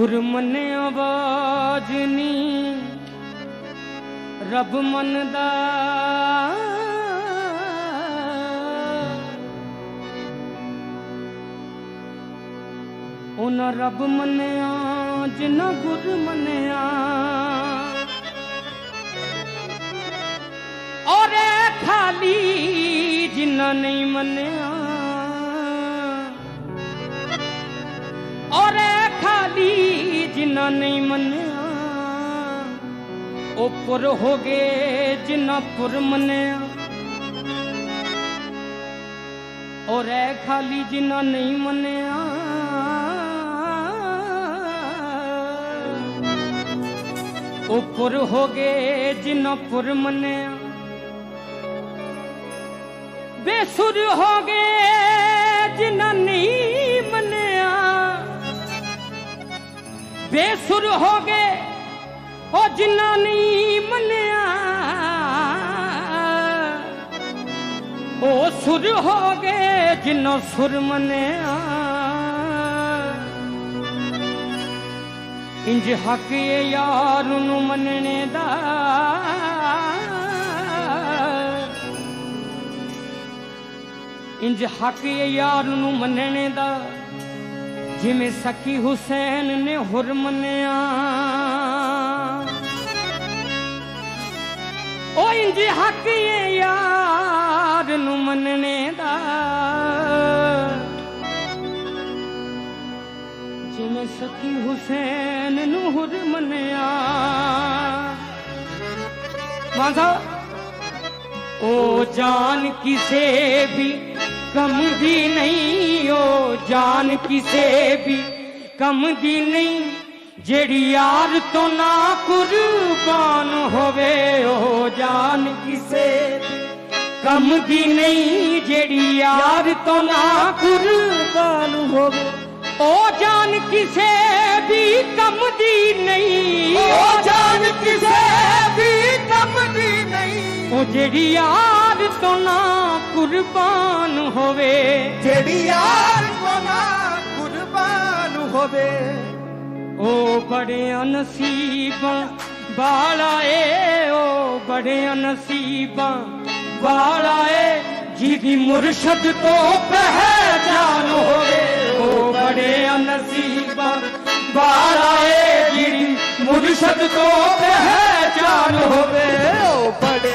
ਗੁਰ ਮੰਨੇ ਆਵਾਜ਼ ਨੀ, ਰੱਬ ਮੰਨਦਾ ਉਹਨਾਂ ਰੱਬ ਮੰਨਿਆ, ਜਿਨ੍ਹਾਂ ਗੁਰ ਮੰਨਿਆ। ਔਰ ਇਹ ਖਾਲੀ ਜਿਨ੍ਹਾਂ ਨਹੀਂ ਮੰਨਿਆ। ਜਿਨ੍ਹਾਂ ਨਹੀਂ ਮੰਨਿਆ, ਉਹ ਪੁਰ ਹੋ ਗਏ ਜਿਨ੍ਹਾਂ ਪੁਰ ਮੰਨਿਆ। ਔਰ ਇਹ ਖਾਲੀ ਜਿਨ੍ਹਾਂ ਨਹੀਂ ਮੰਨਿਆ। ਉਹ ਪੁਰ ਹੋ ਗਏ ਜਿਨ੍ਹਾਂ ਪੁਰ ਮੰਨਿਆ। ਬੇਸੁਰ ਹੋ ਗਏ ਜਿਨ੍ਹਾਂ ਬੇਸੁਰ ਹੋ ਗਏ। ਉਹ ਜਿਨ੍ਹਾਂ ਨਹੀਂ ਮੰਨਿਆ, ਉਹ ਸੁਰ ਹੋ ਗਏ ਜਿਨ੍ਹਾਂ ਸੁਰ ਮੰਨਿਆ। ਇੰਜ ਹੱਕ ਏ ਯਾਰ ਨੂੰ ਮੰਨਣੇ ਦਾ। ਇੰਜ ਹੱਕ ਏ ਯਾਰ ਨੂੰ ਮੰਨਣੇ ਦਾ। ਜਿਵੇਂ ਸਕੀ ਹੁਸੈਨ ਨੇ ਹੁਰ ਮੰਨਿਆ। ਉਹ ਇੰਜ ਹੱਕ ਏ ਯਾਰ ਨੂੰ ਮੰਨਣੇ ਦਾ। ਜਿਵੇਂ ਸਕੀ ਹੁਸੈਨ ਨੂੰ ਹੁਰ ਮੰਨਿਆ। ਮਾਂਸਾ ਉਹ ਜਾਨ ਕਿਸੇ ਵੀ ਕਮ ਦੀ ਨਹੀਂ, ਉਹ ਜਾਨ ਕਿਸੇ ਵੀ ਕਮ ਦੀ ਨਹੀਂ। ਜਿਹੜੀ ਯਾਰ ਤੋਂ ਨਾ ਕੁਰਬਾਨ ਹੋਵੇ, ਉਹ ਜਾਨ ਕਿਸੇ ਕਮ ਦੀ ਨਹੀਂ। ਜਿਹੜੀ ਯਾਰ ਤੋਂ ਨਾ ਕੁਰਬਾਨ ਹੋਵੇ ਉਹ ਜਾਨ ਕਿਸੇ ਵੀ ਕਮ ਦੀ ਨਹੀਂ। ਉਹ ਜਾਨ ਕਿਸੇ ਵੀ ਕੰਮ ਦੀ ਨਹੀਂ। ਉਹ ਜਿਹੜੀ ਯਾਰ ਤੋਂ ਨਾ ਕੁਰਬਾਨ ਹੋਵੇ। ਜਿਹੜੀ ਯਾਰ ਕੋ ਨਾ ਕੁਰਬਾਨ ਹੋਵੇ। ਉਹ ਬੜਿਆਂ ਨਸੀਬਾਂ ਵਾਲਾ ਏ ਉਹ ਬੜਿਆਂ ਨਸੀਬਾਂ ਵਾਲਾ ਏ। ਜਿਹਦੀ ਮੁਰਸ਼ਦ ਤੋਂ ਪਹਿਚਾਨ ਹੋਵੇ, ਉਹ ਬੜਿਆਂ ਨਸੀਬਾਂ ਵਾਲਾ ਜਿਹਦੀ ਮੁਰਸ਼ਦ ਤੋਂ ਪਹਿਚਾਨ ਹੋਵੇ, ਉਹ ਬੜੇ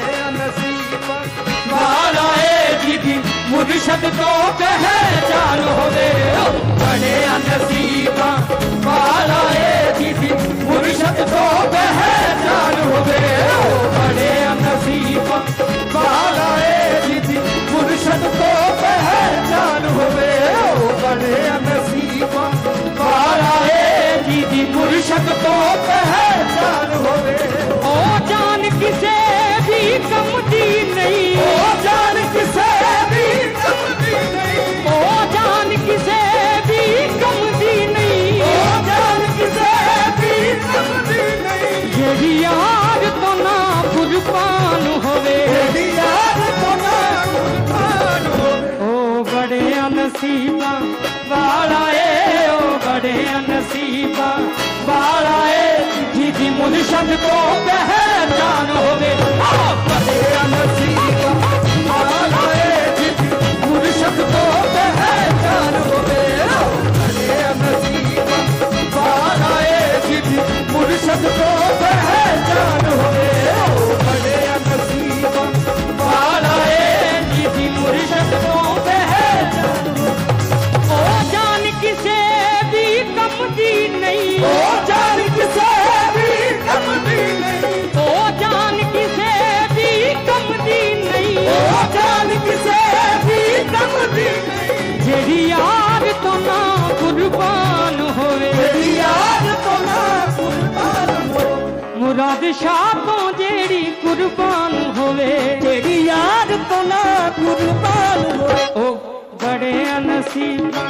ਮੁਰਾਦ ਤੋਂ ਜਿਹੜੀ ਕੁਰਬਾਨ ਹੋਵੇ ਤੇਰੀ ਯਾਦ ਤੋਂ ਨਾ ਕੁਰਬਾਨ ਹੋ ਉਹ ਬੜੇ ਨਸੀਬਾਂ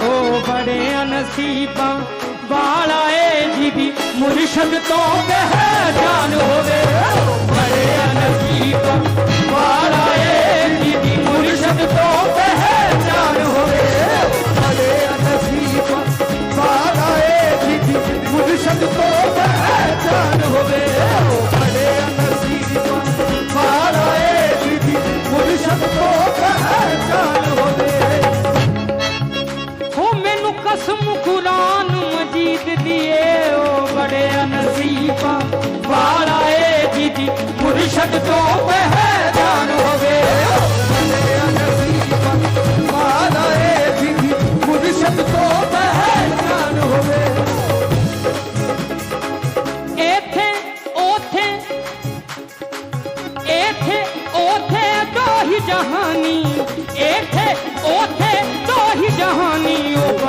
ਉਹ ਬੜੇ ਨਸੀਬਾਂ ਵਾਲਾ ਏ ਜਿਹਦੀ ਮੁਰਸ਼ਦ ਤੋਂ ਪਹਿਚਾਨ ਹੋਵੇ ਬੜੇ ਨਸੀਬਾਂ ਕਸਮ ਕੁਰਾਨ ਮਜੀਦ ਦੀਏ ਉਹ ਬੜੇ ਨਸੀਬਾ ਵਾਲਾ ਏ ਜੀ ਜੀ ਮੁਰਸ਼ਦ ਤੋਂ ਪਹਿ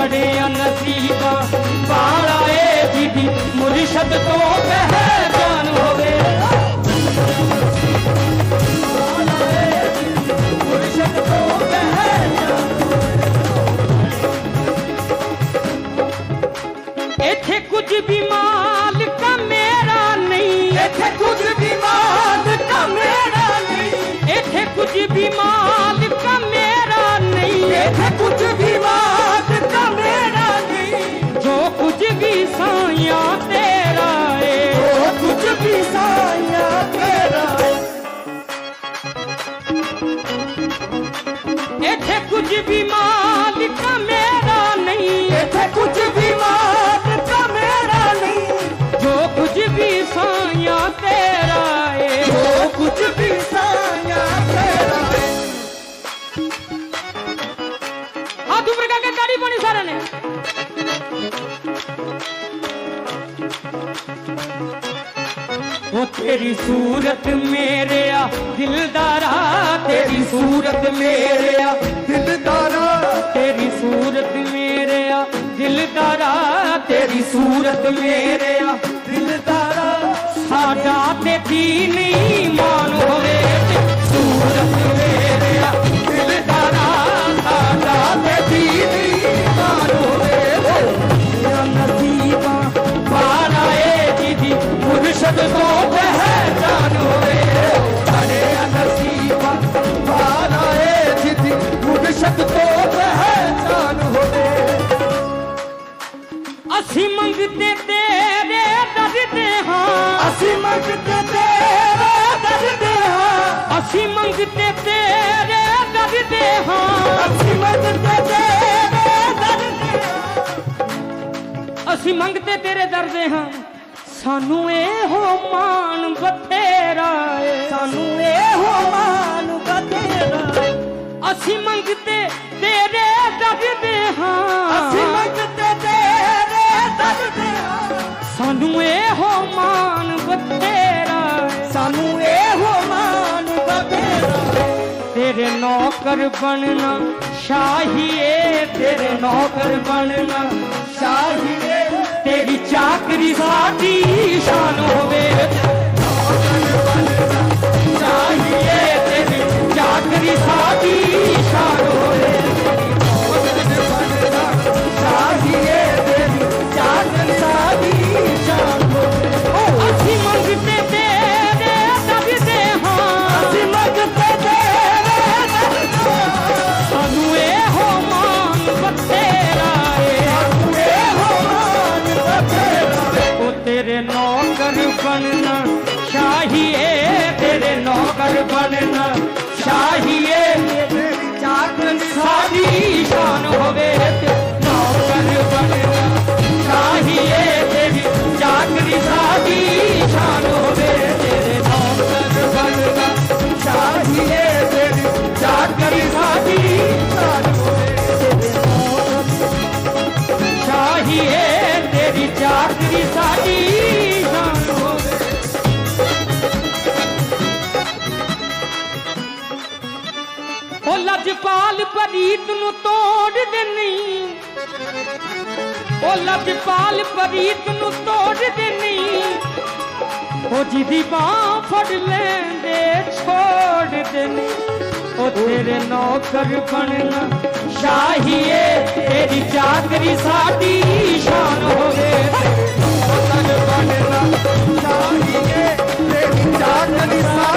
ਬੜੇ ਨਸੀਬਾਂ ਵਾਲਾ ਏ ਜਿਹਦੀ ਮੁਰਸ਼ਦ ਤੋਂ ਪਹਿਚਾਨ ਹੋਵੇ। ਇੱਥੇ ਕੁਝ ਵੀ ਮਾਲਕ ਮੇਰਾ ਨਹੀਂ। ਇੱਥੇ ਕੁਝ ਵੀ ਮਾਲਕ ਮੇਰਾ ਨਹੀਂ। ਇੱਥੇ ਕੁਝ ਵੀ ਮਾਲਕ ਤੇਰੀ ਸੂਰਤ ਮੇਰਿਆ ਦਿਲਦਾਰਾ ਤੇਰੀ ਸੂਰਤ ਮੇਰਿਆ। ਦਿਲਦਾਰਾ ਤੇਰੀ ਸੂਰਤ ਮੇਰਿਆ ਦਿਲਦਾਰਾ ਤੇਰੀ ਸੂਰਤ ਮੇਰਿਆ। ਦਿਲਦਾਰਾ ਸਾਡਾ ਤੇ ਦੀਨ ਮੰਗਦੇ ਤੇਰੇ ਦਰਦੇ ਹਾਂ। ਅਸੀਂ ਮੰਗਦੇ ਤੇਰੇ ਦਰਦੇ ਹਾਂ। ਅਸੀਂ ਮੰਗਦੇ ਤੇਰੇ ਦਰਦੇ ਹਾਂ। ਅਸੀਂ ਮੰਗਦੇ ਤੇਰੇ ਦਰਦੇ ਹਾਂ। ਅਸੀਂ ਮੰਗਦੇ ਤੇਰੇ ਦਰਦੇ ਹਾਂ। ਸਾਨੂੰ ਇਹੋ ਮਾਣ ਬਥੇਰਾ ਏ। ਸਾਨੂੰ ਇਹੋ ਮਾਨ ਬਤੇਰਾ ਅਸੀਂ ਮੰਗਦੇ ਤੇਰੇ ਦਰਦੇ ਹਾਂ। ਅਸੀਂ ਮੰਗਦੇ ਸਾਨੂੰ ਇਹੋ ਮਾਣ ਬਥੇਰਾ ਏ ਸਾਨੂੰ ਇਹੋ ਮਾਨ ਬਤੇਰਾ ਤੇਰੇ ਨੌਕਰ ਬਣਨਾ ਸ਼ਾਹੀਏ ਤੇਰੇ ਨੌਕਰ ਬਣਨਾ ਸ਼ਾਹੀਏ ਤੇਰੀ ਚਾਕਰੀ ਸਾਡੀ ਸ਼ਾਨ ਹੋਵੇ। ਚਾਹੀਏ ਤੇਰੀ ਚਾਕਰੀ ਸਾਡੀ ਸ਼ਾਨ ਹੋਵੇ। ਲਜਪਾਲ ਨੂੰ ਤੋੜ ਦੇਣੀ ਉਹ ਲਜਪਾਲ ਪ੍ਰੀਤ ਨੂੰ ਤੋੜ ਦੇਣੀ ਉਹ ਜਿਹਦੀ ਬਾਹ ਫੜ ਲੈਂਦੇ, ਛੋੜ ਦੇਣੀ ਉਹ ਤੇਰੇ ਨੌਕਰ ਬਣਨਾ, ਸ਼ਾਹੀਏ, ਤੇਰੀ ਚਾਕਰੀ ਸਾਡੀ ਸ਼ਾਨ ਹੋਵੇ। ਨੌਕਰ ਬਣਨਾ, ਸ਼ਾਹੀਏ, ਤੇਰੀ ਚਾਦਰ ਸਾਦੀ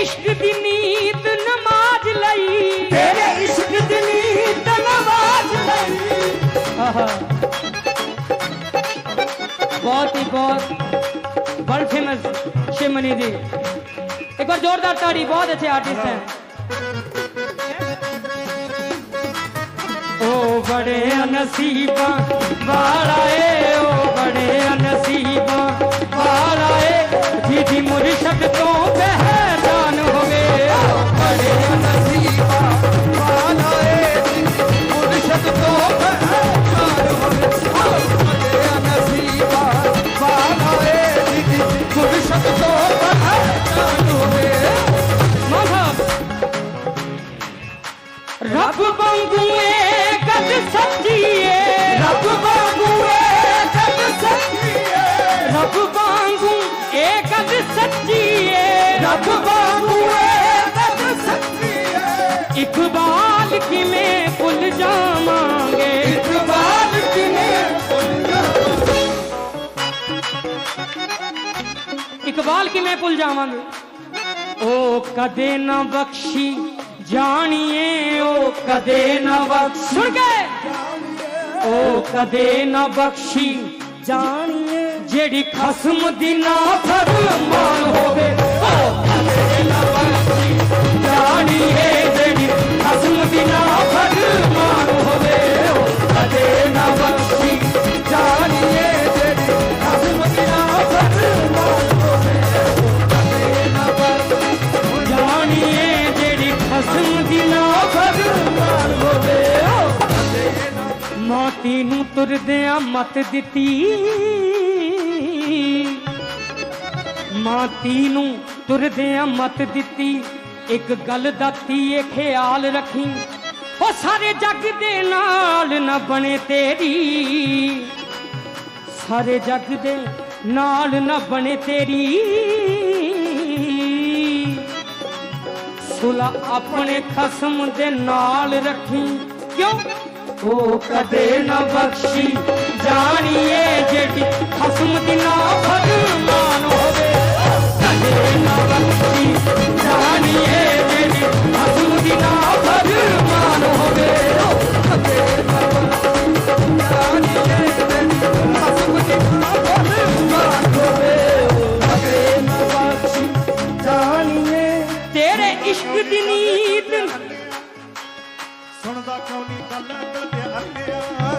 ਇਸ਼ਕ ਦੀ ਨੀਤ ਨਮਾਜ਼ ਲਈ। ਤੇਰੇ ਇਸ਼ਕ ਦੀ ਨੀਤ ਨਮਾਜ਼ ਲਈ। ਆਹਾ। ਬਹੁਤ ਹੀ ਬਹੁਤ ਵਰਲਡ ਫੇਮਸ ਸ਼ਿਮਨੀ ਦੀ। ਇੱਕ ਵਾਰ ਜ਼ੋਰਦਾਰ ਤਾੜੀ ਬਹੁਤ ਅੱਛੇ ਆਰਟਿਸਟ ਹੈ। ਉਹ ਬੜੇ ਨਸੀਬਾਂ ਵਾਲਾ ਏ ਉਹ ਬੜੇ ਨਸੀਬ ਇਕਬਾਲ ਕਿਵੇਂ ਭੁੱਲ ਜਾਵਾਂਗੇ? ਉਹ ਕਦੇ ਨਾ ਬਖਸ਼ੀ ਜਾਣੀਏ ਉਹ ਕਦੇ ਨਾ ਬਖਸ਼ ਸੁਣ ਕੇ। ਉਹ ਕਦੇ ਨਾ ਬਖਸ਼ੀ ਜਾਣੀਏ, ਜਿਹੜੀ ਖਸਮ ਦੀ ਨਾ ਫਰਮਾਨ ਹੋਵੇ। ਉਹ ਕਦੇ ਨਾ ਬਖਸ਼ੀ ਜਾਣੀਏ, ਜਿਹੜੀ ਖਸਮ ਦੀ ਨਾ ਮਾਤੀ ਨੂੰ ਤੁਰਦਿਆਂ ਮਤ ਦਿੱਤੀ। ਮਾਤੀ ਨੂੰ ਤੁਰਦਿਆਂ ਮਤ ਦਿੱਤੀ। ਇੱਕ ਗੱਲ ਦਾ ਧੀਏ ਖਿਆਲ ਰੱਖੀ। ਉਹ ਸਾਰੇ ਜੱਗ ਦੇ ਨਾਲ ਨਾ ਬਣੇ ਤੇਰੀ। ਸਾਰੇ ਜੱਗ ਦੇ ਨਾਲ ਨਾ ਬਣੇ ਤੇਰੀ। ਸੁਲਾ ਆਪਣੇ ਖਸਮ ਦੇ ਨਾਲ ਰੱਖੀ। ਕਿਉਂ? ਉਹ ਕਦੇ ਨਾ ਬਖਸ਼ੀ। ਜਾਣੀਏ ਜਿਹੜੀ ਖਸਮ ਦੀ ਨਾ ਫਰਮਾਨ ਹੋਵੇ। ਕਦੇ ਨਾ ਬਖਸ਼ੀ। ਜਾਣੀਏ ਜਿਹੜੀ ਖਸਮ ਦੀ ਨਾ ਫਰਮਾਨ ਹੋਵੇ। ਕਦੇ ਨਾ ਬਖਸ਼ੀ। ਜਾਣੀਏ ਜਿਹੜੀ ਖਸਮ ਦੀ ਨਾ ਫਰਮਾਨ ਹੋਵੇ। ਕਦੇ ਨਾ ਬਖਸ਼ੀ। ਜਾਣੀਏ ਤੇਰੇ ਇਸ਼ਕ ਦੀ ਨੀਤ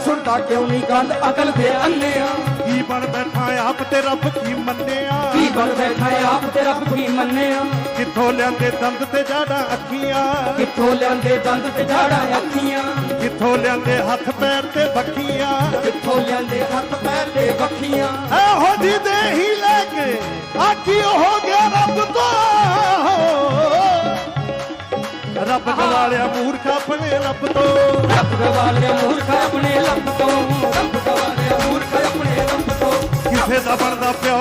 ਸੁਣਦਾ ਕਿਉਂ ਨਹੀਂ ਗੱਲ ਅਕਲ ਦੇ ਅੰਨਿਆ? ਕੀ ਬਣ ਬੈਠਾ ਆਪ ਤੇ ਰੱਬ ਕੀ ਮੰਨਿਆ? ਕੀ ਬਣ ਬੈਠਾ ਆਪ ਤੇ ਰੱਬ ਕੀ ਮੰਨਿਆ? ਕਿੱਥੋਂ ਲਿਆਂਦੇ ਦੰਦ ਤੇ ਜਾੜਾ ਅੱਖੀਆਂ? ਕਿੱਥੋਂ ਲਿਆਂਦੇ ਦੰਦ ਤੇ ਝਾੜਾਂ ਅੱਖੀਆਂ? ਕਿੱਥੋਂ ਲਿਆਂਦੇ ਹੱਥ ਪੈਰ ਤੇ ਬੱਖੀਆਂ? ਕਿੱਥੋਂ ਲਿਆਂਦੇ ਹੱਥ ਪੈਰ ਤੇ ਬੱਖੀਆਂ? ਇਹੋ ਜੀ ਦੇ ਹੀ ਲੈ ਕੇ ਆਖੀ ਹੋ ਗਿਆ ਰੱਬ ਗਵਾਲਿਆ ਮੂਰਖ ਆਪਣੇ ਰੱਬ ਤੋਂ। ਰੱਬ ਗਵਾਲੇ ਮੂਰਖ ਆਪਣੇ ਲੱਭ ਤੋਂ। ਰੱਬ ਗਵਾਲੇ ਮੂਰਖ ਆਪਣੇ ਲੱਭ ਤੋਂ। ਕਿਸੇ ਦਾ ਬਣਦਾ ਪਿਓ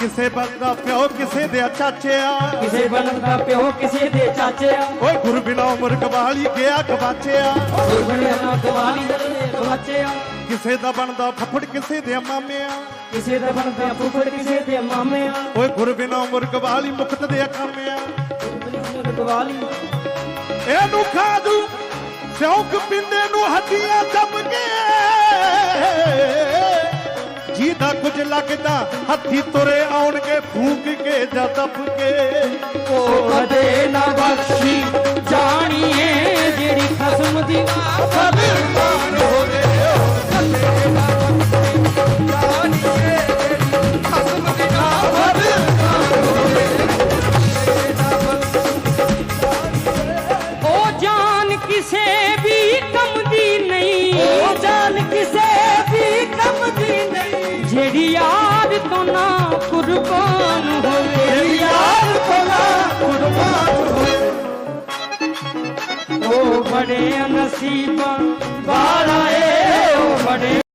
ਕਿਸੇ ਬਣਦਾ ਪਿਓ ਕਿਸੇ ਦੇ ਚਾਚਿਆ ਕਿਸੇ ਬਣਦਾ ਪਿਓ ਕਿਸੇ ਦੇ ਚਾਚਿਆ ਓਏ ਗੁਰ ਬਿਨਾ ਉਮਰ ਗਵਾਲੀ ਗਿਆ ਗਵਾਚਿਆ ਗੁਰਬਣਿਆ ਨਾ ਗਵਾਲੀ ਦੇ ਗਵਾਚਿਆ ਕਿਸੇ ਦਾ ਬਣਦਾ ਫੱਫੜ ਕਿਸੇ ਦੇ ਮਾਮਿਆਂ ਕਿਸੇ ਦਾ ਬਣਦਾ ਫੁੱਫੜ ਕਿਸੇ ਦੇ ਮਾਮਿਆਂ ਓਏ ਗੁਰ ਬਿਨਾ ਉਮਰ ਗਵਾਲੀ ਮੁਕਤ ਦੇ ਕਾਮਿਆਂ ਗਵਾਲੀ ਇਹਨੂੰ ਖਾਦੂ ਸਿਉਂਕ ਪਿੰਦੇ ਨੂੰ ਹੱਡੀਆਂ ਦੱਬ ਕੇ। ਜਿਹਦਾ ਕੁਝ ਲੱਗਦਾ ਹੱਥੀ ਤੁਰੇ ਆਉਣਗੇ ਫੂਕ ਕੇ ਜਾਂ ਦੱਬ ਕੇ। ਉਹ ਕਦੇ ਨਾ ਬਖਸ਼ੀ ਜਾਣੀਏ ਜਿਹੜੀ ਖਸਮ ਦੀ ਫਰਮਾਨ ਹੋਵੇ ਉਹ